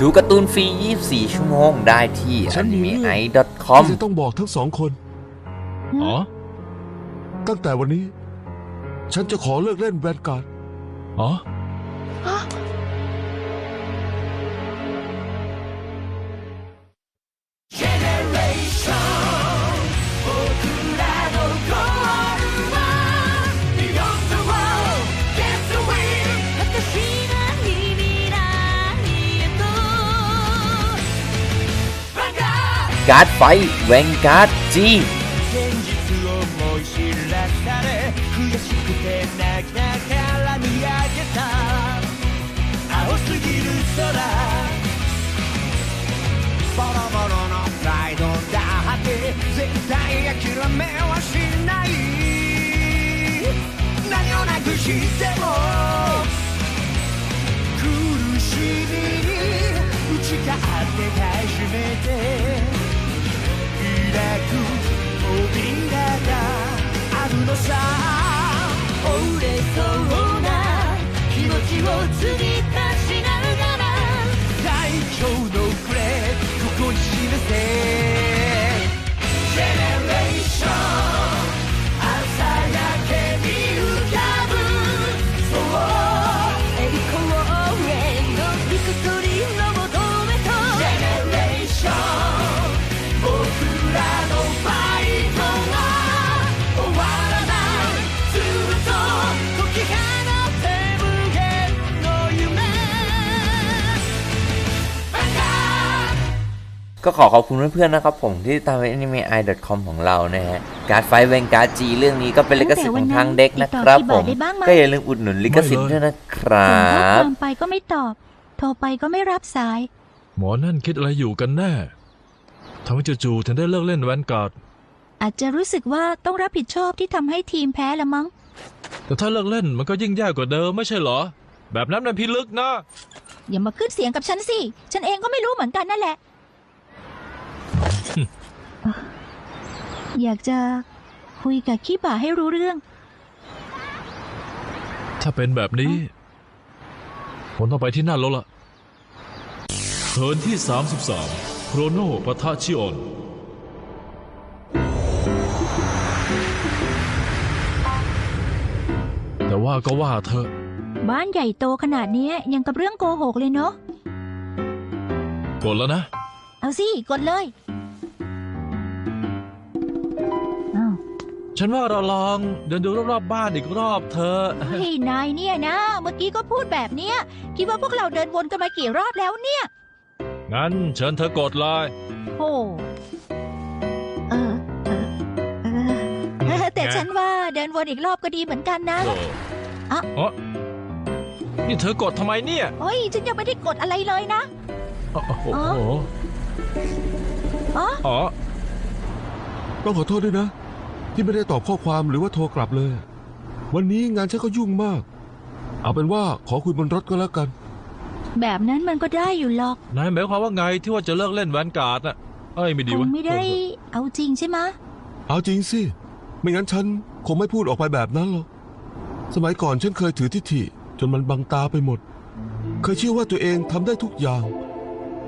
ดูการ์ตูนฟรี 24 ชั่วโมงได้ที่ ฉันมีเรื่อง animei.com ที่จะต้องบอกทั้งสองคน อ๋อ ตั้งแต่วันนี้ ฉันจะขอเลิกเล่นแวนการ์ดอ๋อ การ์ดไฟแวงการ์ดจี 現実を思い知らされ悔しくて泣きながら見上げた青すぎる空ボロボロのプライドだって絶対諦めはしない何をなくしても苦しみに打ち勝って初めて開く扉 があるのさ折れそうな気持ちを継ぎ足しながら最強のフレーここに示せ Generation ก็ขอขอบคุณเพื่อนๆนะครับผมที่ตามไป animei.com ของเรานะฮะ การ์ดไฟแวงการ์ดจีเรื่องนี้ก็เป็นลิขสิทธิ์ของทางเด็กนะครับผมติดต่อกี่บาทได้บ้างไหมก็อย่าลืมอุดหนุนลิขสิทธิ์ด้วยนะครัส่งข้อบ ความไปก็ไม่ตอบ โทรไปก็ไม่รับสาย หมอนั่นคิดอะไรอยู่กันแน่ทำให้จู่ๆถึงได้เลิกเล่นแวนการ์ด อาจจะรู้สึกว่าต้องรับผิดชอบที่ทำให้ทีมแพ้ละมั้ง แต่ถ้าเลิกเล่นมันก็ยิ่งแย่กว่าเดิมไม่ใช่เหรอ แบบนั้นมันพิลึกนะ อย่ามาขึ้นเสียงกับฉันสิ ฉันเองก็ไม่รู้เหมือนกันนั่นแหละ อยากจะคุยกับขี้บ่าให้รู้เรื่อง ถ้าเป็นแบบนี้ ผมต้องไปที่นั่นแล้วล่ะเทิร์นที่ 33 โครโนปะทะชิออนแต่ว่าก็ว่าเธอะบ้านใหญ่โตขนาดเนี้ยยังกับเรื่องโกหกเลยเนาะกดแล้วนะ เอาสิ กดเลย ฉันว่าเราลองเดินดูรอบๆบ้านอีกรอบเธอะเฮ้ยนายเนี่ยนะ เมื่อกี้ก็พูดแบบเนี้ย คิดว่าพวกเราเดินวนกันมากี่รอบแล้วเนี่ย งั้นเชิญเธอกดเลยโอ้เออเออเออเออแต่ฉันว่าเดินวนอีกรอบก็ดีเหมือนกันนะโอ้อะอ๋อนี่เธอกดทำไมเนี่ยโอ้ยฉันยังไม่ได้กดอะไรเลยนะ โอ้โหอ๋ออ๋ออ๋อต้องขอโทษด้วยนะ ที่ไม่ได้ตอบข้อความหรือว่าโทรกลับเลย วันนี้งานฉันก็ยุ่งมาก เอาเป็นว่าขอคุยบนรถก็แล้วกัน แบบนั้นมันก็ได้อยู่หรอกนายหมายความว่าไงที่ว่าจะเลิกเล่นแวนการ์ดน่ะเอ้ยไม่ดีควะงไม่ได้เอาจริงใช่ไหมะเอาจริงสิ ไม่งั้นฉันคงไม่พูดออกไปแบบนั้นหรอก สมัยก่อนฉันเคยถือทิฐิจนมันบังตาไปหมด เคยเชื่อว่าตัวเองทำได้ทุกอย่าง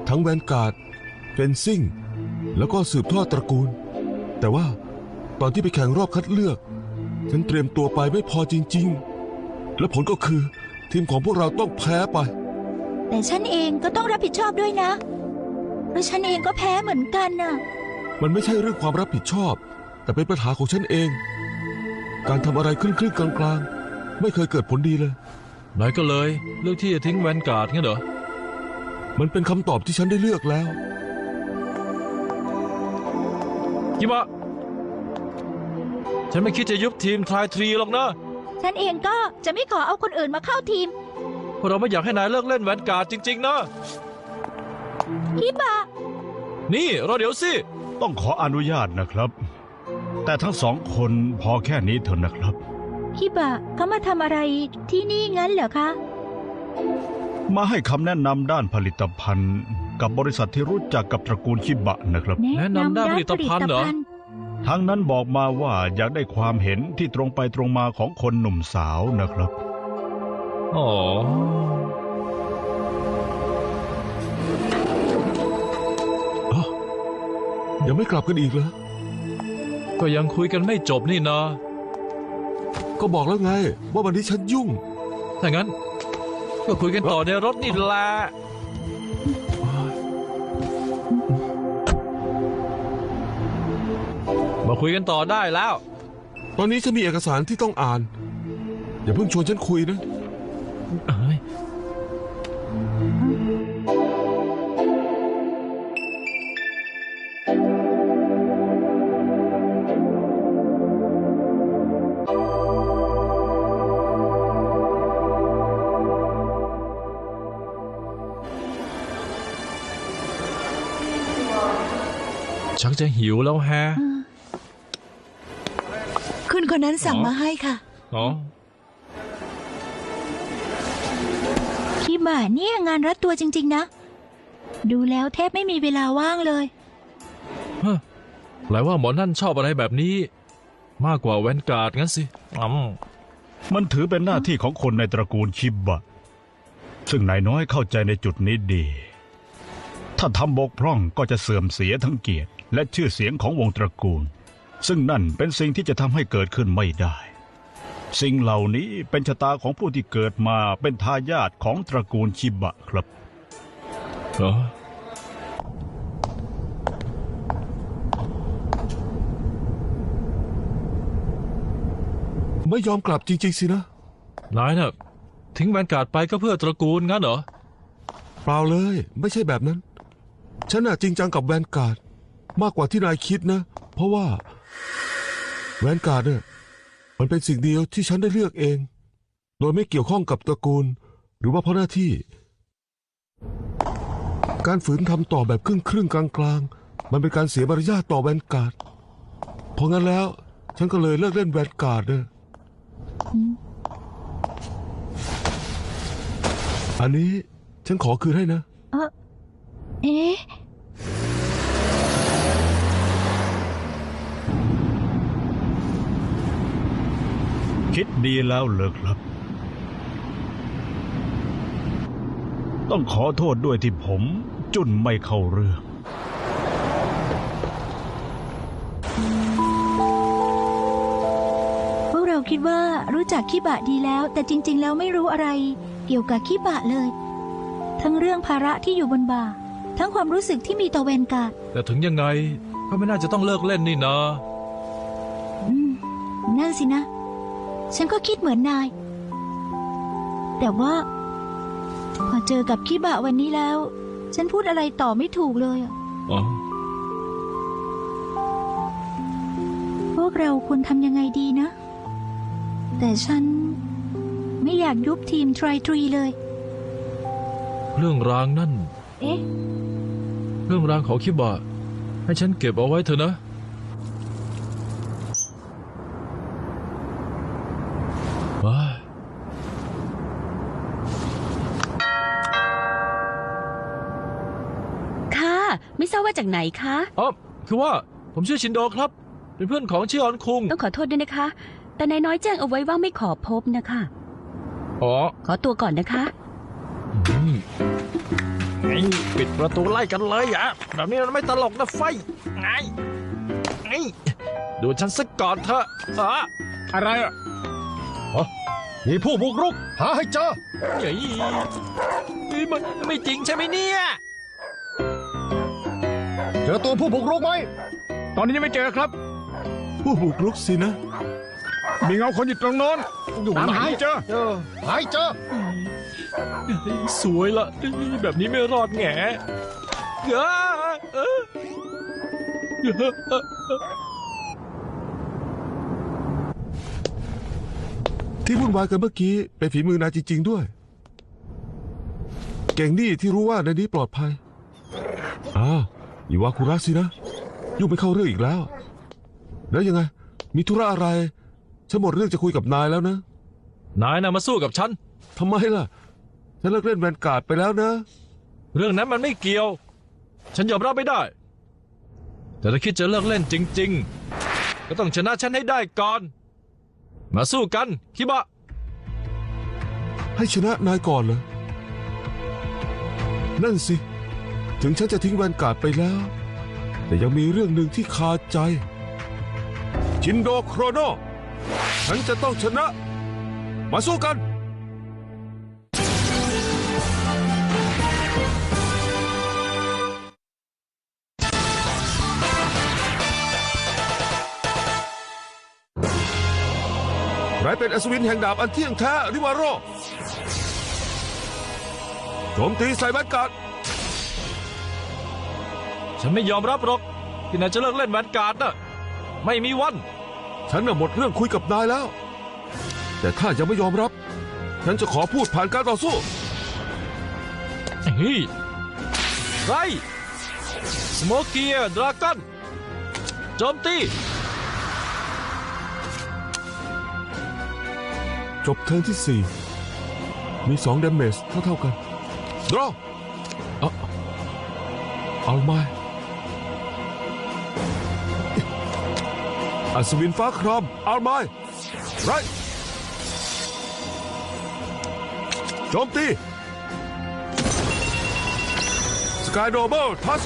ทั้งแวนการ์ดเฟนซิ่ง แล้วก็สืบทอดตระกูล แต่ว่า ตอนที่ไปแข่งรอบคัดเลือก ฉันเตรียมตัวไปไม่พอจริง ๆ และผลก็คือ ทีมของพวกเราต้องแพ้ไป แต่ฉันเองก็ต้องรับผิดชอบด้วยนะเพราะฉันเองก็แพ้เหมือนกันน่ะ มันไม่ใช่เรื่องความรับผิดชอบ แต่เป็นปัญหาของฉันเอง การทำอะไรครึ่งๆกลางๆ ไม่เคยเกิดผลดีเลย นายก็เลยเลือกที่จะทิ้งแวนการ์ดงั้นเหรอ มันเป็นคำตอบที่ฉันได้เลือกแล้ว ยิมะ ฉันไม่คิดจะยุบทีมทรายทรีหรอกนะฉันเองก็จะไม่ขอเอาคนอื่นมาเข้าทีมเพราะเราไม่อยากให้นายเลิกเล่นแวนการ์ดจริง ๆ นะ พี่บะนี่รอเดี๋ยวสิ ต้องขออนุญาตนะครับ แต่ทั้งสองคนพอแค่นี้เถอะนะครับคิบะเขามาทำอะไรที่นี่งั้นเหรอคะ มาให้คำแนะนำด้านผลิตภัณฑ์ กับบริษัทที่รู้จักกับตระกูลคิบะนะครับ แนะนำด้านผลิตภัณฑ์เหรอ ทั้งนั้นบอกมาว่าอยากได้ความเห็นที่ตรงไปตรงมาของคนหนุ่มสาวนะครับอ๋อยังไม่กลับกันอีกเหรอ ก็ยังคุยกันไม่จบนี่นาะก็บอกแล้วไง ว่าวันนี้ฉันยุ่งถ้างั้น ก็คุยกันต่อในรถนี่แหละ มาคุยกันต่อได้แล้ว ตอนนี้ฉันมีเอกสารที่ต้องอ่าน อย่าเพิ่งชวนฉันคุยนะ เอ้ยชักจะหิวแล้วแฮะ คุณคนนั้นสั่งมาให้ค่ะ อ๋อ คิบะเนี่ยงานรัดตัวจริง ๆ นะ ดูแล้วแทบไม่มีเวลาว่างเลย ฮะแปลว่าหมอนั่นชอบอะไรแบบนี้ มากกว่าแวนการ์ดงั้นสิอืมมันถือเป็นหน้าที่ของคนในตระกูลชิบะ ซึ่งนายน้อยเข้าใจในจุดนี้ดี ถ้าทำบกพร่องก็จะเสื่อมเสียทั้งเกียรติ และชื่อเสียงของวงตระกูล ซึ่งนั่นเป็นสิ่งที่จะทำให้เกิดขึ้นไม่ได้ สิ่งเหล่านี้เป็นชะตาของผู้ที่เกิดมาเป็นทายาทของตระกูลชิบะครับเหรอไม่ยอมกลับจริง ๆ สินะ นายน่ะ ทิ้งแวนการ์ดไปก็เพื่อตระกูลงั้นเหรอ เปล่าเลย ไม่ใช่แบบนั้น ฉันน่ะจริงจังกับแวนการ์ดมากกว่าที่นายคิดนะ เพราะว่า แวนการ์ดเนี่ยมันเป็นสิ่งเดียวที่ฉันได้เลือกเอง โดยไม่เกี่ยวข้องกับตระกูล หรือว่าเพราะหน้าที่ การฝืนทำต่อแบบครึ่งครึ่งกลางกลางมันเป็นการเสียมารยาทต่อแวนการ์ดเพราะงั้นแล้ว ฉันก็เลยเลิกเล่นแวนการ์ดเนี่ยอันนี้ฉันขอคืนให้นะ เอ๊ะ คิดดีแล้วเหรอครับ ต้องขอโทษด้วยที่ผมจุนไม่เข้าเรื่อง พวกเราคิดว่ารู้จักคิบะดีแล้ว แต่จริง ๆ แล้วไม่รู้อะไร เกี่ยวกับคิบะเลย ทั้งเรื่องภาระที่อยู่บนบ่า ทั้งความรู้สึกที่มีต่อแวนการ์ดแต่ถึงยังไงก็ไม่น่าจะต้องเลิกเล่นนี่นะอืมนั่นสินะ ฉันก็คิดเหมือนนาย แต่ว่าพอเจอกับคิบะวันนี้แล้ว ฉันพูดอะไรต่อไม่ถูกเลยอะอ๋อ พวกเราควรทำยังไงดีนะ แต่ฉันไม่อยากยุบทีมทร t ทรีเลย เรื่องรางนั่น เอ๊ะ เรื่องรางของคิบะให้ฉันเก็บเอาไว้เถอะนะ ทราบว่าจากไหนคะ อ๋อคือว่าผมชื่อชินโดครับ เป็นเพื่อนของชิออนคุง ต้องขอโทษด้วยนะคะ แต่นายน้อยแจ้งเอาไว้ว่าไม่ขอพบนะคะ อ๋อขอตัวก่อนนะคะอืมไงปิดประตูไล่กันเลยอะแบบนี้มันไม่ตลกนะไฟไงไงดูฉันสักก่อนเถอะอ๋ออะไรอะฮะมีผู้บุกรุก หาให้เจอเฮ้ยนี่มันไม่จริงใช่ไหมเนี่ย เจอตัวผู้บุกรุกไหม ตอนนี้ยังไม่เจอครับ ผู้บุกรุกสินะ มีเงาคนอยู่ตรงโน้นอยู่ตามไหนหาให้เจอเออหายเจอ สวยละแบบนี้ไม่รอดแง่เอ้อเอ้อเอ้อที่วุ่นวายกันเมื่อกี้เป็นฝีมือนายจริง ๆ ด้วย เก่งนี่ที่รู้ว่าในนี้ปลอดภัยอ้าว อีวาคุระสินะ ยุ่งไม่เข้าเรื่องอีกแล้ว แล้วยังไง มีธุระอะไร ฉันหมดเรื่องจะคุยกับนายแล้วนะ นายน่ะมาสู้กับฉัน ทำไมล่ะ ฉันเลิกเล่นแวนการ์ดไปแล้วนะ เรื่องนั้นมันไม่เกี่ยว ฉันยอมรับไม่ได้ แต่ถ้าคิดจะเลิกเล่นจริง ๆ ก็ต้องชนะฉันให้ได้ก่อน มาสู้กันคิบะ ให้ชนะนายก่อนเหรอนั่นสิ ถึงฉันจะทิ้งแวนการ์ดไปแล้ว แต่ยังมีเรื่องหนึ่งที่คาใจจินโดโครโน ฉันจะต้องชนะ มาสู้กันไรเป็นอัศวินแห่งดาบอันเที่ยงแท้ริวาโรโจมตีใส่แวนการ์ด ฉันไม่ยอมรับหรอกที่นายจะเลิกเล่นแวนการ์ดน่ะไม่มีวัน ฉันน่ะหมดเรื่องคุยกับนายแล้ว แต่ถ้ายังไม่ยอมรับ ฉันจะขอพูดผ่านการต่อสู้ เฮ้ยไรสโมเกียดราก้อนโจมตีจบเทิร์นที่สี่มีสองเดเมจเท่าเท่าๆกันดรอเอาเอาม อัศวินฟ้าครามเอามาไรโจมตีสกายโดเบิลทัส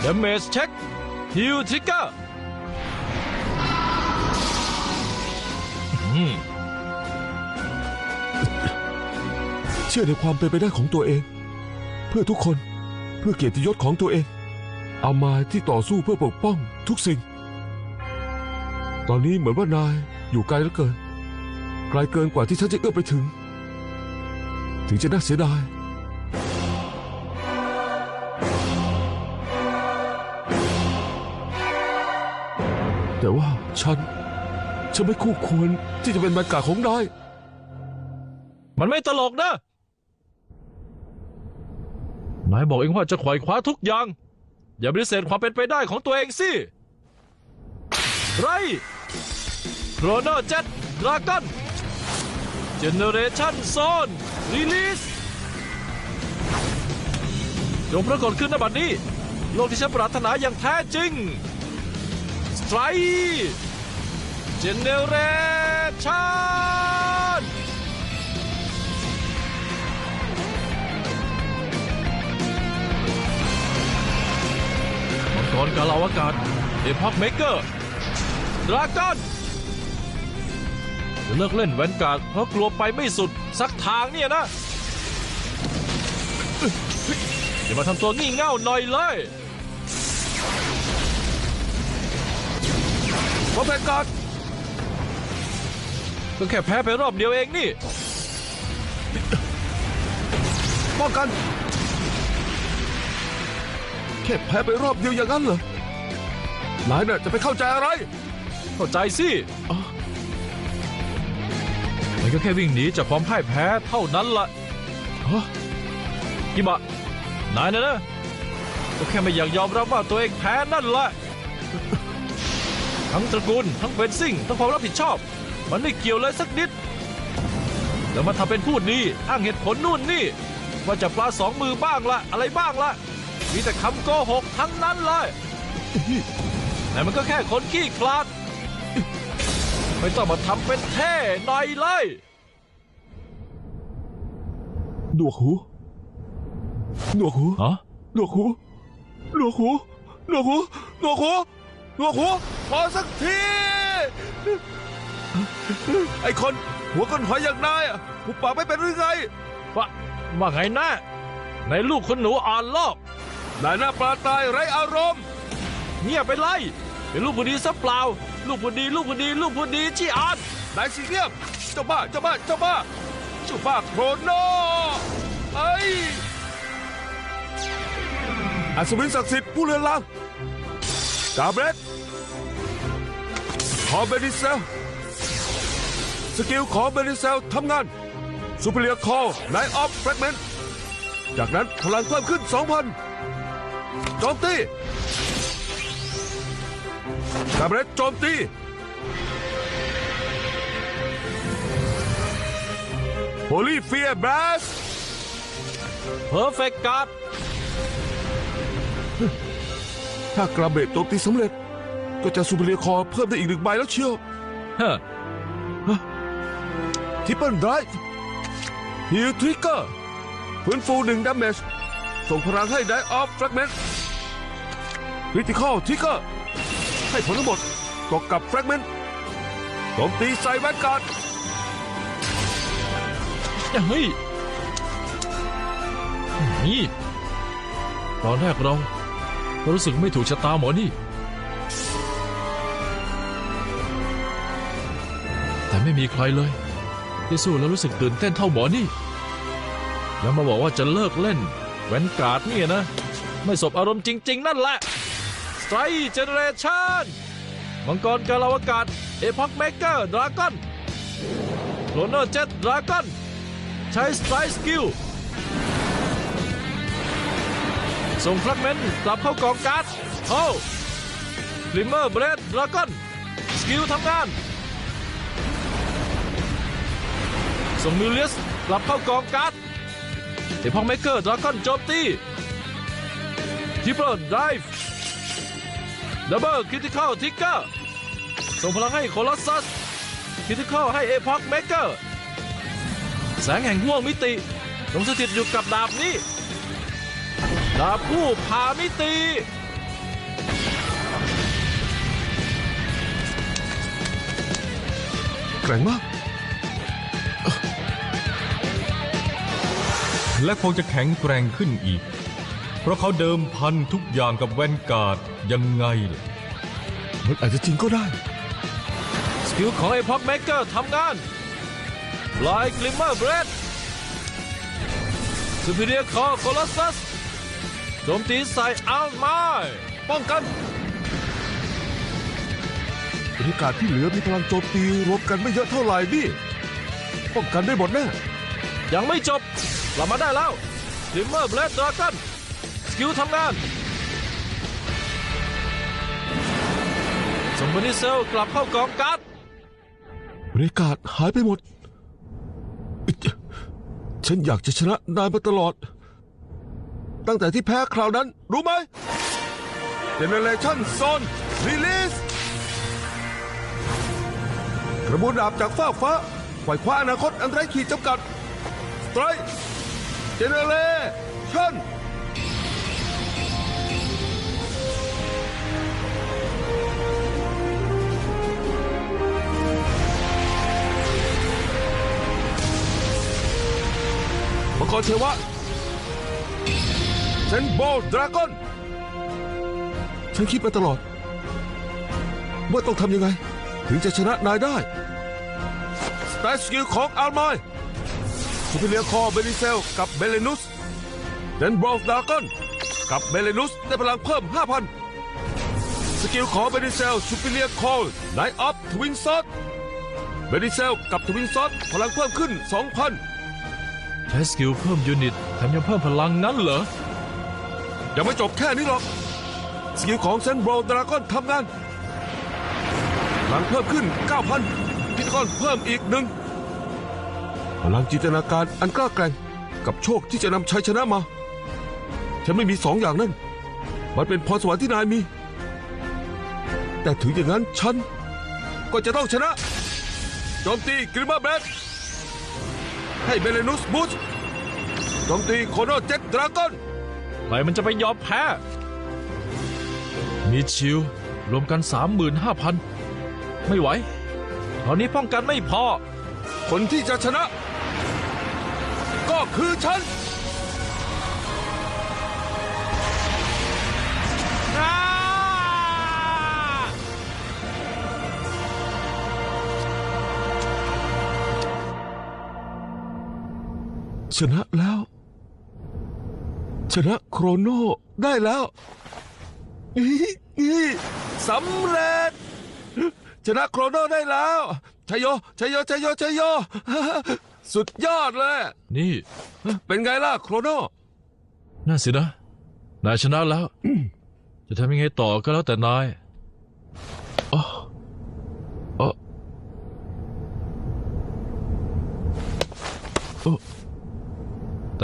เดเมจเช็คฮิวทริกเกอร์เชื่อในความเป็นไปได้ของตัวเอง เพื่อทุกคนเพื่อเกียรติยศของตัวเอง เอามาที่ต่อสู้เพื่อปกป้อง ทุกสิ่ง ตอนนี้เหมือนว่านายอยู่ไกลเหลือเกิน ไกลเกินกว่าที่ฉันจะเอื้อมไปถึง ถึงจะน่าเสียดาย แต่ว่าฉัน ฉันไม่คู่ควรที่จะเป็นบรรกาของนาย มันไม่ตลกนะ นายบอกเองว่าจะขวายคว้าทุกอย่าง อย่าปฏิเสธความเป็นไปได้ของตัวเองสิ ไรโครโนเจ็ตดราก้อนเจเนเรชั่นโซนรีลิสจงปรากฏขึ้นในบัดนี้ โลกที่ฉันปรารถนาอย่างแท้จริงสไตรเจเนเรชั่นมังกรกาลาวากาศเอพักเมกเกอร์ ดราก้อนจะเลิกเล่นแวนการ์ดเพราะกลัวไปไม่สุดสักทางเนี่ยนะอย่ามาทำตัวงี่เง่าหน่อยเลยพระแพกาศก็แค่แพ้ไปรอบเดียวเองนี่ป้องกัน แค่แพ้ไปรอบเดียวอย่างนั้นเหรอนายน่ะจะไปเข้าใจอะไร เข้าใจสิมันก็แค่วิ่งหนีจากความพ่ายแพ้เท่านั้นละฮะกิบะนายนะนะก็แค่ไม่อยากยอมรับว่าตัวเองแพ้นั่นแหละทั้งตระกูลทั้งเฟนซิ่งทั้งความรับผิดชอบ มันไม่เกี่ยวเลยสักนิด แล้วมาทำเป็นพูดดีอ้างเหตุผลนู่นนี่ ว่าจะปลาสองมือบ้างละอะไรบ้างละมีแต่คำโกหกทั้งนั้นเลยแต่มันก็แค่คนขี้คลาด ไม่ต้องมาทำเป็นเท่หน่อยเลยหนวกหูหนวกหูฮะหนวกหูหนวกหูหนวกหูหนวกหูหนวกหูพอสักที ไอ้คน หัวคนหอยอย่างนายอะหุบปากไม่เป็นหรือไงว่าว่าไงนะในลูกคุณหนูอ่อนโลกนายหน้าปลาตายไร้อารมณ์ เงียบไปเลยเป็นลูกผู้ดีซะเปล่า ลูกผู้ดีลูกผู้ดีลูกผู้ดีที่อานนายสีเงียบเจ้าบ้าเจ้าบ้าเจ้าบ้าเจ้าบ้าโครโนไอ้ยอัศวินศักดิ์สิทธิ์ผู้เรือนลางกาเบรตขอเบนิเซลสกิลของเบนิเซลทำงานซูเปอร์เลียคอลไนออฟแฟกเมนต์จากนั้นพลังเพิ่มขึ้น 2,000โจมตี กาเบรตโจมตีโ o ลีเฟียบรัสเพอร์เฟกต์การ์ดถ้ากระเบตโจมตีสำเร็จ ก็จะซูเปอร์เลียคอเพิ่มได้อีกหนึ่งใบแล้วเชียวฮะทิปเปิลไดรฟ์ฮิลทริกเกอร์ฟื้นฟูหนึ่งดาเมจส่งพลังให้ไดออฟแฟกเมนต์คริติคอลทิกเกอร์ ให้ผลทั้งหมดตกกับแฟกเมนต์โจมตีใส่แวนการ์ดเฮ้ยนี่ตอนแรกเราก็รู้สึกไม่ถูกชะตาหมอนี่ แต่ไม่มีใครเลยที่สู้แล้วรู้สึกตื่นเต้นเท่าหมอนี่แล้วมาบอกว่าจะเลิกเล่นแวนการ์ดเนี่ยนะ ไม่สบอารมณ์จริง ๆ นั่นแหละ ไตรเจเนเรชั่นมังกรกาลาวกาศเอพ็อกเมเกอร์ดราก้อนโคลนเนอร์เจ็ตดราก้อนใช้สไตร์สกิลส่งฟรักเมนต์กลับเข้ากองการ์ดเข้าลิมเมอร์เบรดดราก้อนสกิลทำงาน ส่งมิลเลียสกลับเข้ากองการ์ดเอพองเมเกอร์ดราก้อนโจมตีทิปเปิลไดฟ์ ดับเบิลคริติคอลทิกเกอร์ส่งพลังให้โคลอสซัสคริติคอลให้เอพอกเมเกอร์แสงแห่งห่วงมิติลงสถิตอยู่กับดาบนี้ ดาบผู้พามิติ แกร่งมาก และคงจะแข็งแกร่งขึ้นอีก เพราะเขาเดิมพันทุกอย่างกับแวนการ์ดยังไงล่ะมันอาจจะจริงก็ได้ สกิลของไอพ็อกเมเกอร์ทำงานลายกลิมเมอร์เบรดซูเปอร์เนียคอโคลอสซัสโจมตีใส่อัลไมป้องกันบรรยากาศที่เหลือมีพลังโจมตีรวมกันไม่เยอะเท่าไหร่นี่ ป้องกันได้หมดแน่ยังไม่จบกลับมาได้แล้วกลิมเมอร์เบรดดราก้อน สกิลทำงานส่งบนิเซลกลับเข้ากองการ์ดบรรยากาศหายไปหมด ฉันอยากจะชนะนายมาตลอด ตั้งแต่ที่แพ้คราวนั้น รู้ไหมเจเนเรชั่นโซนรีลิสกระบวนดาบจากฟ้าฟ้าไขว่คว้าอนาคตอันไร้ขีดจำกัด สไตรเจเนเรชั่น กรเทวะเซนโบดราก้อน ฉันคิดมาตลอด ว่าต้องทำยังไง ถึงจะชนะนายได้สไตสกิลของอัลไมายซูเปเลียคอเบลิเซลกับเบเลนุสเดนบรอลดราก้อนกับเบเลนุสได้พลังเพิ่ม 5,000 สกิลของเบลิเซลซูเปเลียคอไนออฟทวินซอสเบลิเซลกับทวินซอสพลังเพิ่มขึ้น 2,000 ช้สกิลเพิ่มยูนิตแถมยังเพิ่มพลังนั้นเหรอ ยังไม่จบแค่นี้หรอก สกิลของเซนโบรดราก้อนทำงานพลังเพิ่มขึ้น 9,000พิทกอนเพิ่มอีกหนึ่งพลังจินตนาการอันกล้าแกร่งกับโชคที่จะนำชัยชนะมา ฉันไม่มีสองอย่างนั้นมันเป็นพรสวรรค์ที่นายมี แต่ถึงอย่างนั้นฉัน ก็จะต้องชนะโจมตีกริมาเบส ให้เบเลนุสบูชโจมตีโคโนเจ็ตดราก้อนใครมันจะไปยอมแพ้ มีชิลรวมกัน 35,000 ไม่ไหว ตอนนี้ป้องกันไม่พอ คนที่จะชนะ ก็คือฉัน ชนะแล้ว ชนะโครโนได้แล้วอีอีสำเร็จ ชนะโครโนได้แล้วชัยโยชัยโยชัยโยชัยโย สุดยอดเลย นี่ เป็นไงล่ะโครโนน่าสินะ นายชนะแล้ว จะทำยังไงต่อก็แล้วแต่นายอ๋อ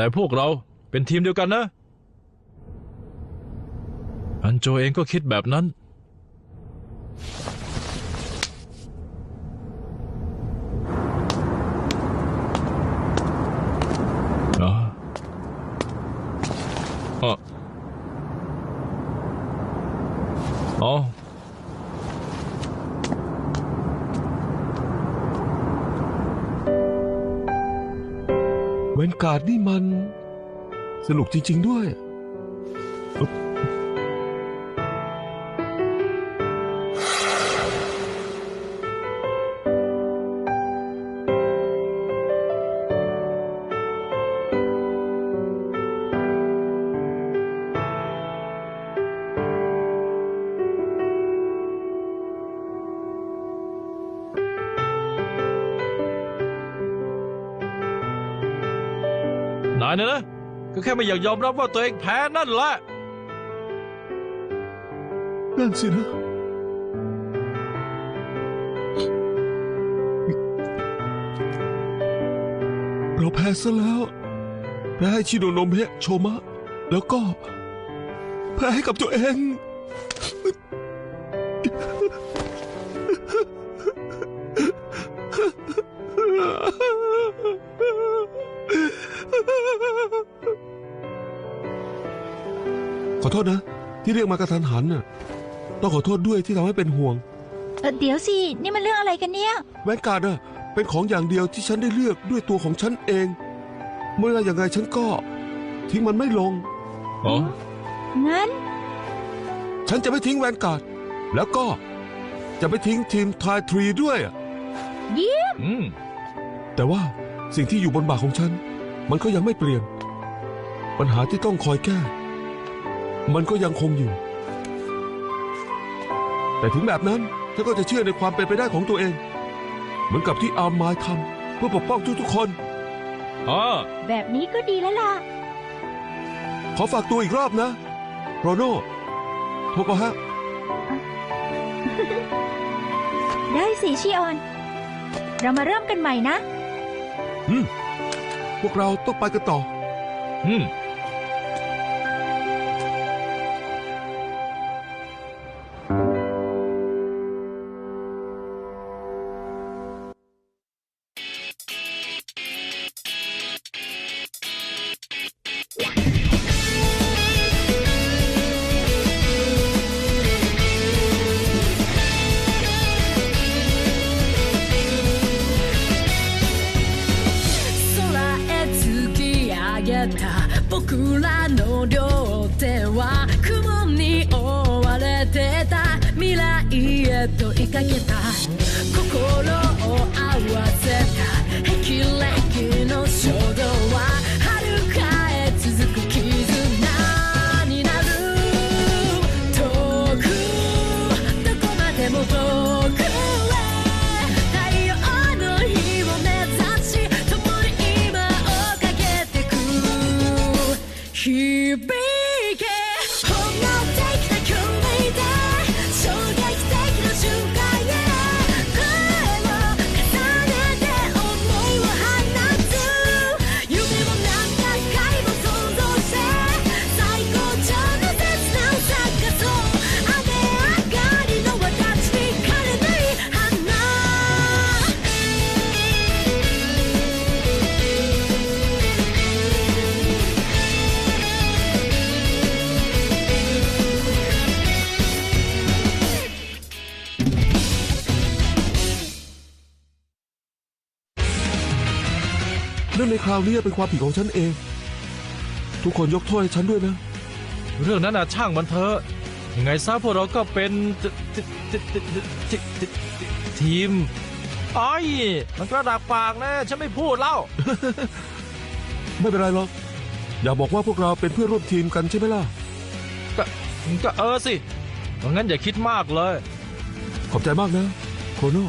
แต่พวกเราเป็นทีมเดียวกันนะ อันโจเองก็คิดแบบนั้น สนุกจริง ๆ ด้วย นายนะนะ ก็แค่ไม่อยากยอมรับว่าตัวเองแพ้นั่นแหละ นั่นสินะ เราแพ้ซะแล้ว แพ้ให้ชิโนโนเมะโชมะ แล้วก็ แพ้ให้กับตัวเอง ที่เรียกมากระทันหันน่ะต้องขอโทษด้วยที่ทำให้เป็นห่วง เอ่อเดี๋ยวสิ นี่มันเรื่องอะไรกันเนี่ย แวนการ์ดอะเป็นของอย่างเดียวที่ฉันได้เลือกด้วยตัวของฉันเอง เมื่ออย่างไงฉันก็ ทิ้งมันไม่ลง อ๋องั้น ฉันจะไม่ทิ้งแวนการ์ดแล้วก็จะไม่ทิ้งทีมทายทรีด้วยอะอืม แต่ว่าสิ่งที่อยู่บนบ่าของฉัน มันก็ยังไม่เปลี่ยน ปัญหาที่ต้องคอยแก้ มันก็ยังคงอยู่ แต่ถึงแบบนั้นฉันก็จะเชื่อในความเป็นไปได้ของตัวเอง เหมือนกับที่อาร์มมายทำเพื่อปกป้องทุกๆคนอ๋อแบบนี้ก็ดีแล้วล่ะ ขอฝากตัวอีกรอบนะ โรโน่โทโกฮะ ได้สิชิออน เรามาเริ่มกันใหม่นะ อืม พวกเราต้องไปกันต่อ อืม คราวนี้เป็นความผิดของฉันเอง ทุกคนยกโทษให้ฉันด้วยนะ เรื่องนั้นน่ะช่างมันเถอะยังไงซะพวกเราก็เป็นทททททททีมไอ้ยมันกระดากปากนะฉันไม่พูดเล่า ไม่เป็นไรหรอก อย่าบอกว่าพวกเราเป็นเพื่อนร่วมทีมกันใช่ไหมล่ะ ก็ก็เออสิงั้นอย่าคิดมากเลย ขอบใจมากนะ โครโน่